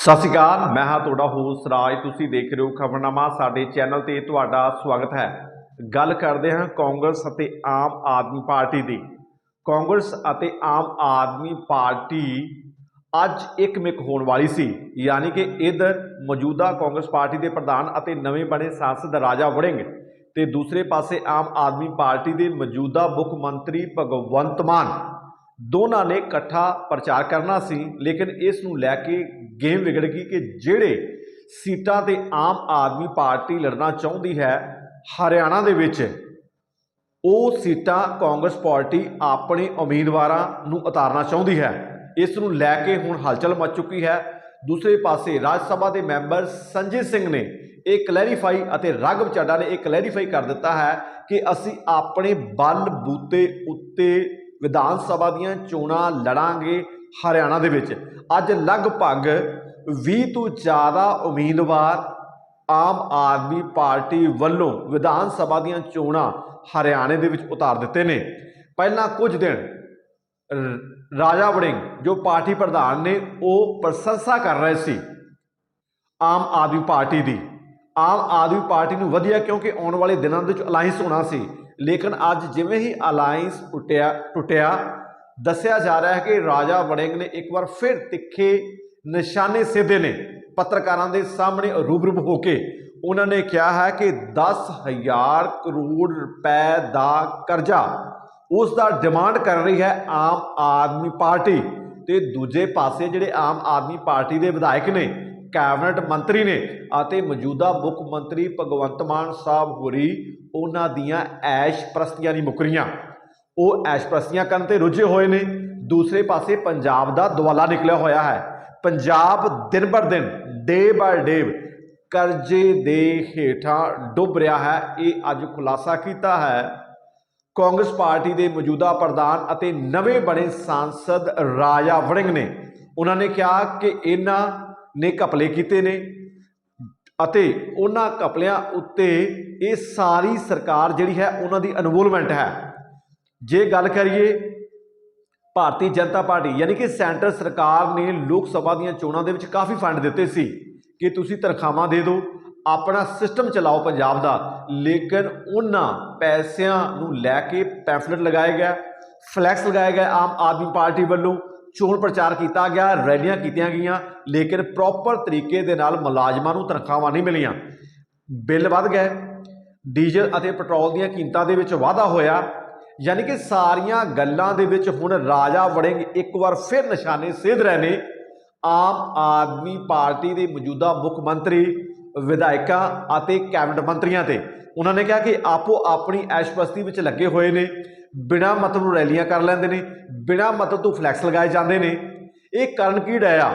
ਸਤਿ ਸ਼੍ਰੀ ਅਕਾਲ, ਮੈਂ ਹਾਂ ਤੁਹਾਡਾ ਹੋਸਟ ਰਾਜ। ਤੁਸੀਂ ਦੇਖ ਰਹੇ ਹੋ ਖਬਰਨਾਮਾ, ਸਾਡੇ ਚੈਨਲ ਤੇ ਤੁਹਾਡਾ ਸਵਾਗਤ ਹੈ। ਗੱਲ ਕਰਦੇ ਹਾਂ ਕਾਂਗਰਸ ਅਤੇ ਆਮ ਆਦਮੀ ਪਾਰਟੀ ਦੀ। ਕਾਂਗਰਸ ਅਤੇ ਆਮ ਆਦਮੀ ਪਾਰਟੀ ਅੱਜ ਇੱਕ ਇੱਕਮਿਕ ਹੋਣ ਵਾਲੀ ਸੀ। ਯਾਨੀ ਕਿ ਇਧਰ ਮੌਜੂਦਾ ਕਾਂਗਰਸ ਪਾਰਟੀ ਦੇ ਪ੍ਰਧਾਨ ਅਤੇ ਨਵੇਂ ਬਣੇ ਸਾਂਸਦ ਰਾਜਾ ਵੜਿੰਗ ਤੇ ਦੂਸਰੇ ਪਾਸੇ ਆਮ ਆਦਮੀ ਪਾਰਟੀ ਦੇ ਮੌਜੂਦਾ ਮੁੱਖ ਮੰਤਰੀ ਭਗਵੰਤ ਮਾਨ। ਦੋਨਾਂ ਨੇ ਇਕੱਠਾ ਪ੍ਰਚਾਰ ਕਰਨਾ ਸੀ, ਲੇਕਿਨ ਇਸ ਨੂੰ ਲੈ ਕੇ ਗੇਮ ਵਿਗੜ ਗਈ ਕਿ ਜਿਹੜੇ ਸੀਟਾਂ ਤੇ ਆਮ ਆਦਮੀ ਪਾਰਟੀ ਲੜਨਾ ਚਾਹੁੰਦੀ ਹੈ, ਹਰਿਆਣਾ ਦੇ ਵਿੱਚ ਉਹ ਸੀਟਾਂ ਕਾਂਗਰਸ ਪਾਰਟੀ ਆਪਣੇ ਉਮੀਦਵਾਰਾਂ ਨੂੰ ਉਤਾਰਨਾ ਚਾਹੁੰਦੀ ਹੈ। ਇਸ ਨੂੰ ਲੈ ਕੇ ਹੁਣ ਹਲਚਲ ਮਚ ਚੁੱਕੀ ਹੈ। ਦੂਸਰੇ ਪਾਸੇ ਰਾਜ ਸਭਾ ਦੇ ਮੈਂਬਰ ਸੰਜੇ ਸਿੰਘ ਨੇ ਇਹ ਕਲੈਰੀਫਾਈ ਅਤੇ ਰਾਘਵ ਚੱਡਾ ਨੇ ਇਹ ਕਲੈਰੀਫਾਈ ਕਰ ਦਿੱਤਾ ਹੈ ਕਿ ਅਸੀਂ ਆਪਣੇ ਬਲ ਬੂਤੇ ਉੱਤੇ ਵਿਧਾਨ ਸਭਾ ਦੀਆਂ ਚੋਣਾਂ ਲੜਾਂਗੇ ਹਰਿਆਣਾ ਦੇ ਵਿੱਚ। ਅੱਜ ਲਗਭਗ 20 ਤੋਂ ਜ਼ਿਆਦਾ ਉਮੀਦਵਾਰ ਆਮ ਆਦਮੀ ਪਾਰਟੀ ਵੱਲੋਂ ਵਿਧਾਨ ਸਭਾ ਦੀਆਂ ਚੋਣਾਂ ਹਰਿਆਣੇ ਦੇ ਵਿੱਚ ਉਤਾਰ ਦਿੱਤੇ ਨੇ। ਪਹਿਲਾਂ ਕੁਝ ਦਿਨ ਰਾਜਾ ਵੜਿੰਗ, ਜੋ ਪਾਰਟੀ ਪ੍ਰਧਾਨ ਨੇ, ਉਹ ਪ੍ਰਸ਼ੰਸਾ ਕਰ ਰਹੇ ਸੀ ਆਮ ਆਦਮੀ ਪਾਰਟੀ ਦੀ। ਆਮ ਆਦਮੀ ਪਾਰਟੀ ਨੂੰ ਵਧੀਆ ਕਿਉਂਕਿ ਆਉਣ ਵਾਲੇ ਦਿਨਾਂ ਦੇ ਵਿੱਚ ਅਲਾਈਅੰਸ ਹੋਣਾ ਸੀ। ਲੇਕਿਨ ਅੱਜ ਜਿਵੇਂ ਹੀ ਅਲਾਈਅੰਸ ਟੁੱਟਿਆ ਟੁੱਟਿਆ ਦੱਸਿਆ ਜਾ ਰਿਹਾ ਹੈ ਕਿ ਰਾਜਾ ਵੜਿੰਗ ਨੇ ਇੱਕ ਵਾਰ ਫਿਰ ਤਿੱਖੇ ਨਿਸ਼ਾਨੇ ਸਿੱਧੇ ਨੇ। ਪੱਤਰਕਾਰਾਂ ਦੇ ਸਾਹਮਣੇ ਰੂਬਰੂ ਹੋ ਕੇ ਉਹਨਾਂ ਨੇ ਕਿਹਾ ਹੈ ਕਿ 10000 ਕਰੋੜ ਰੁਪਏ ਦਾ ਕਰਜ਼ਾ ਉਸ ਦਾ ਡਿਮਾਂਡ ਕਰ ਰਹੀ ਹੈ ਆਮ ਆਦਮੀ ਪਾਰਟੀ ਤੇ ਦੂਜੇ ਪਾਸੇ ਜਿਹੜੇ ਆਮ ਆਦਮੀ ਪਾਰਟੀ ਦੇ ਵਿਧਾਇਕ ਨੇ, ਕੈਬਨਿਟ ਮੰਤਰੀ ਨੇ ਅਤੇ ਮੌਜੂਦਾ ਮੁੱਖ ਮੰਤਰੀ ਭਗਵੰਤ ਮਾਨ ਸਾਹਿਬ ਹੋਰੀ ਉਹਨਾਂ ਦੀਆਂ ਐਸ਼ ਪ੍ਰਸਤੀਆਂ ਨਹੀਂ ਮੁਕਰੀਆਂ ਉਹ ਐਸ਼ਪ੍ਰਸਤੀਆਂ ਕਰਨ ਤੇ ਰੁੱਝੇ ਹੋਏ ਨੇ। ਦੂਸਰੇ ਪਾਸੇ ਪੰਜਾਬ ਦਾ ਦਵਾਲਾ ਨਿਕਲਿਆ ਹੋਇਆ ਹੈ। ਪੰਜਾਬ ਦਿਨ ਬਰ ਦਿਨ ਡੇ ਬਾਏ ਡੇ ਕਰਜ਼ੇ ਦੇ ਹੇਠਾਂ ਡੁੱਬ ਰਿਹਾ ਹੈ। ਇਹ ਅੱਜ ਖੁਲਾਸਾ ਕੀਤਾ ਹੈ। ਕਾਂਗਰਸ ਪਾਰਟੀ ਦੇ ਮੌਜੂਦਾ ਪ੍ਰਧਾਨ ਅਤੇ ਨਵੇਂ ਬਣੇ ਸਾਂਸਦ ਰਾਜਾ ਵੜਿੰਗ ਨੇ ਉਹਨਾਂ ਨੇ ਕਿਹਾ ਕਿ ਇਹਨਾਂ ਨੇ ਘਪਲੇ ਕੀਤੇ ਨੇ ਅਤੇ ਉਹਨਾਂ ਘਪਲਿਆਂ ਉੱਤੇ ਇਹ ਸਾਰੀ ਸਰਕਾਰ ਜਿਹੜੀ ਹੈ, ਉਹਨਾਂ ਦੀ ਇਨਵੋਲਵਮੈਂਟ ਹੈ। ਜੇ ਗੱਲ ਕਰੀਏ ਭਾਰਤੀ ਜਨਤਾ ਪਾਰਟੀ, ਯਾਨੀ ਕਿ ਸੈਂਟਰ ਸਰਕਾਰ ਨੇ ਲੋਕ ਸਭਾ ਦੀਆਂ ਚੋਣਾਂ ਦੇ ਵਿੱਚ ਕਾਫੀ ਫੰਡ ਦਿੱਤੇ ਸੀ ਕਿ ਤੁਸੀਂ ਤਨਖਾਹਾਂ ਦੇ ਦਿਓ, ਆਪਣਾ ਸਿਸਟਮ ਚਲਾਓ ਪੰਜਾਬ ਦਾ। ਲੇਕਿਨ ਉਹਨਾਂ ਪੈਸਿਆਂ ਨੂੰ ਲੈ ਕੇ ਪੈਫਲੇਟ ਲਗਾਇਆ ਗਿਆ, ਫਲੈਕਸ ਲਗਾਇਆ ਗਿਆ ਆਮ ਆਦਮੀ ਪਾਰਟੀ ਵੱਲੋਂ, ਚੋਣ ਪ੍ਰਚਾਰ ਕੀਤਾ ਗਿਆ, ਰੈਲੀਆਂ ਕੀਤੀਆਂ ਗਈਆਂ, ਲੇਕਿਨ ਪ੍ਰੋਪਰ ਤਰੀਕੇ ਦੇ ਨਾਲ ਮੁਲਾਜ਼ਮਾਂ ਨੂੰ ਤਨਖਾਹਾਂ ਨਹੀਂ ਮਿਲੀਆਂ। ਬਿੱਲ ਵੱਧ ਗਏ, ਡੀਜ਼ਲ ਅਤੇ ਪੈਟਰੋਲ ਦੀਆਂ ਕੀਮਤਾਂ ਦੇ ਵਿੱਚ ਵਾਧਾ ਹੋਇਆ। ਯਾਨੀ ਕਿ ਸਾਰੀਆਂ ਗੱਲਾਂ ਦੇ ਵਿੱਚ ਹੁਣ ਰਾਜਾ ਵੜਿੰਗ ਇੱਕ ਵਾਰ ਫਿਰ ਨਿਸ਼ਾਨੇ ਸੇਧ ਰਹੇ ਨੇ। ਆਮ ਆਦਮੀ ਪਾਰਟੀ ਦੇ ਮੌਜੂਦਾ ਮੁੱਖ ਮੰਤਰੀ, ਵਿਧਾਇਕਾਂ ਅਤੇ ਕੈਬਨਿਟ ਮੰਤਰੀਆਂ ਤੇ ਉਹਨਾਂ ਨੇ ਕਿਹਾ ਕਿ ਆਪੋ ਆਪਣੀ ਐਸ਼ਪਸਤੀ ਵਿੱਚ ਲੱਗੇ ਹੋਏ ਨੇ, ਬਿਨਾਂ ਮਤਲਬ ਨੂੰ ਰੈਲੀਆਂ ਕਰ ਲੈਂਦੇ ਨੇ, ਬਿਨਾਂ ਮਤਲਬ ਤੋਂ ਫਲੈਕਸ ਲਗਾਏ ਜਾਂਦੇ ਨੇ। ਇਹ ਕਾਰਨ ਕੀ ਡਾਇਆ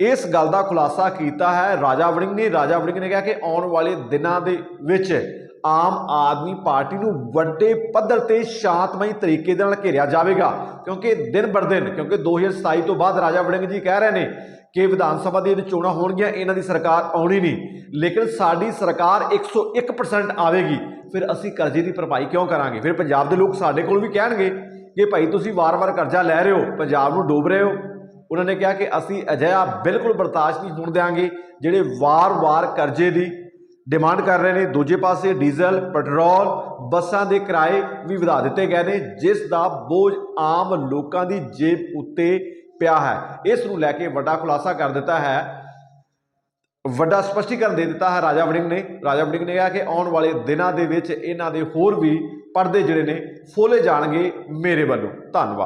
ਇਸ ਗੱਲ ਦਾ ਖੁਲਾਸਾ ਕੀਤਾ ਹੈ ਰਾਜਾ ਵੜਿੰਗ ਨੇ। ਰਾਜਾ ਵੜਿੰਗ ਨੇ ਕਿਹਾ ਕਿ ਆਉਣ ਵਾਲੇ ਦਿਨਾਂ ਦੇ ਵਿੱਚ ਆਮ ਆਦਮੀ ਪਾਰਟੀ ਨੂੰ ਵੱਡੇ ਪੱਧਰ ਤੇ ਸ਼ਾਂਤਮਈ ਤਰੀਕੇ ਦੇ ਨਾਲ ਘੇਰਿਆ ਜਾਵੇਗਾ। ਕਿਉਂਕਿ ਦਿਨ ਬਰ ਦਿਨ, ਕਿਉਂਕਿ 2027 ਤੋਂ ਬਾਅਦ ਰਾਜਾ ਵੜਿੰਗ ਜੀ ਕਹਿ ਰਹੇ ਨੇ ਕਿ ਵਿਧਾਨ ਸਭਾ ਦੀਆਂ ਚੋਣਾਂ ਹੋਣਗੀਆਂ, ਇਹਨਾਂ ਦੀ ਸਰਕਾਰ ਆਉਣੀ ਨਹੀਂ। ਲੇਕਿਨ ਸਾਡੀ ਸਰਕਾਰ 101% ਆਵੇਗੀ। ਫਿਰ ਅਸੀਂ ਕਰਜ਼ੇ ਦੀ ਭਰਪਾਈ ਕਿਉਂ ਕਰਾਂਗੇ? ਫਿਰ ਪੰਜਾਬ ਦੇ ਲੋਕ ਸਾਡੇ ਕੋਲ ਵੀ ਕਹਿਣਗੇ ਕਿ ਭਾਈ ਤੁਸੀਂ ਵਾਰ-ਵਾਰ ਕਰਜ਼ਾ ਲੈ ਰਹੇ ਹੋ, ਪੰਜਾਬ ਨੂੰ ਡੋਬ ਰਹੇ ਹੋ। ਉਹਨਾਂ ਨੇ ਕਿਹਾ ਕਿ ਅਸੀਂ ਅਜਿਹਾ ਬਿਲਕੁਲ ਬਰਦਾਸ਼ਤ ਨਹੀਂ ਹੋਣ ਦੇਵਾਂਗੇ ਜਿਹੜੇ ਵਾਰ-ਵਾਰ ਕਰਜ਼ੇ ਦੀ ਡਿਮਾਂਡ ਕਰ ਰਹੇ ਨੇ। ਦੂਜੇ ਪਾਸੇ ਡੀਜ਼ਲ, ਪੈਟਰੋਲ, ਬੱਸਾਂ ਦੇ ਕਿਰਾਏ ਵੀ ਵਧਾ ਦਿੱਤੇ ਗਏ ਨੇ, ਜਿਸ ਦਾ ਬੋਝ ਆਮ ਲੋਕਾਂ ਦੀ ਜੇਬ ਉੱਤੇ ਪਿਆ ਹੈ। ਇਸ ਨੂੰ ਲੈ ਕੇ ਵੱਡਾ ਖੁਲਾਸਾ ਕਰ ਦਿੱਤਾ ਹੈ। ਵੱਡਾ ਸਪਸ਼ਟੀਕਰਨ ਦੇ ਦਿੱਤਾ ਹੈ ਰਾਜਾ ਵੜਿੰਗ ਨੇ। ਰਾਜਾ ਵੜਿੰਗ ਨੇ ਕਿਹਾ ਕਿ ਆਉਣ ਵਾਲੇ ਦਿਨਾਂ ਦੇ ਵਿੱਚ ਇਹਨਾਂ ਦੇ ਹੋਰ ਵੀ ਪਰਦੇ ਜਿਹੜੇ ਨੇ, ਫੋਲੇ ਜਾਣਗੇ ਮੇਰੇ ਵੱਲੋਂ। ਧੰਨਵਾਦ।